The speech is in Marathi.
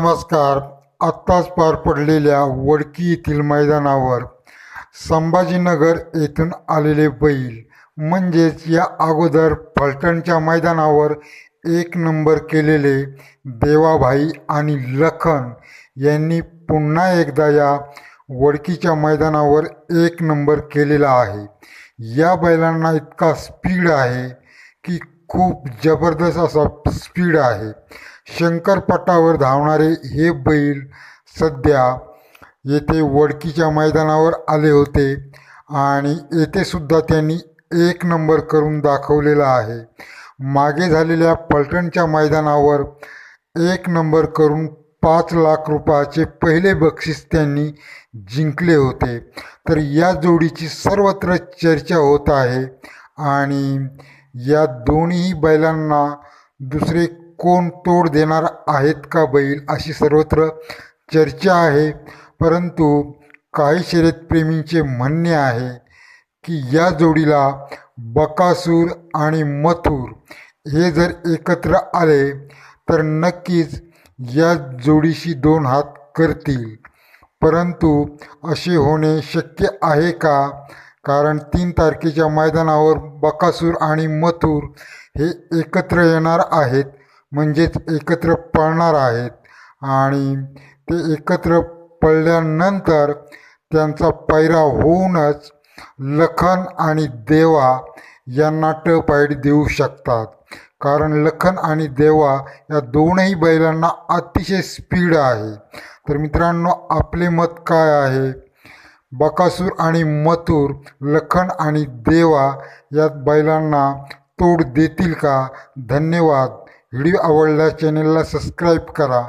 नमस्कार. आत्ताच पार पडलेल्या वडकी येथील मैदानावर संभाजीनगर येथून आलेले बैल. म्हणजेच या अगोदर फलटणच्या मैदानावर एक नंबर केलेले देवाभाई आणि लखन यांनी पुन्हा एकदा या वडकीच्या मैदानावर एक नंबर केलेला आहे. या बैलांना इतका स्पीड आहे की खूप जबरदस्त असा स्पीड आहे. शंकरपटावर धावणारे हे बैल सध्या येथे वडकीच्या मैदानावर आले होते आणि येथे सुद्धा त्यांनी एक नंबर करून दाखवलेला आहे. मागे झालेल्या पलटणच्या मैदानावर एक नंबर करून पाच लाख रुपयाचे पहिले बक्षीस त्यांनी जिंकले होते. तर या जोडीची सर्वत्र चर्चा होत आहे आणि या दोन्ही बैलांना दुसरे कोण तोड देणार आहेत का बैल अशी सर्वत्र चर्चा आहे. परंतु काही शर्यतप्रेमींचे म्हणणे आहे की या जोडीला बकासूर आणि मथुर हे जर एकत्र आले तर नक्कीच या जोडीशी दोन हात करतील. परंतु असे होणे शक्य आहे का? कारण तीन तारखेच्या मैदानावर बकासूर आणि मथुर हे एकत्र येणार आहेत म्हणजेच एकत्र पळणार आहेत. आणि ते एकत्र पळल्यानंतर त्यांचा पैरा होऊनच लखन आणि देवा यांना टपाईड देऊ शकतात. कारण लखन आणि देवा या दोनही बैलांना अतिशय स्पीड आहे. तर मित्रांनो आपले मत काय आहे? बकासूर आणि मथुर लखन आणि देवा या बैलांना तोड देतील का? धन्यवाद. व्हिडिओ आवडल्यास चॅनलला सबस्क्राईब करा.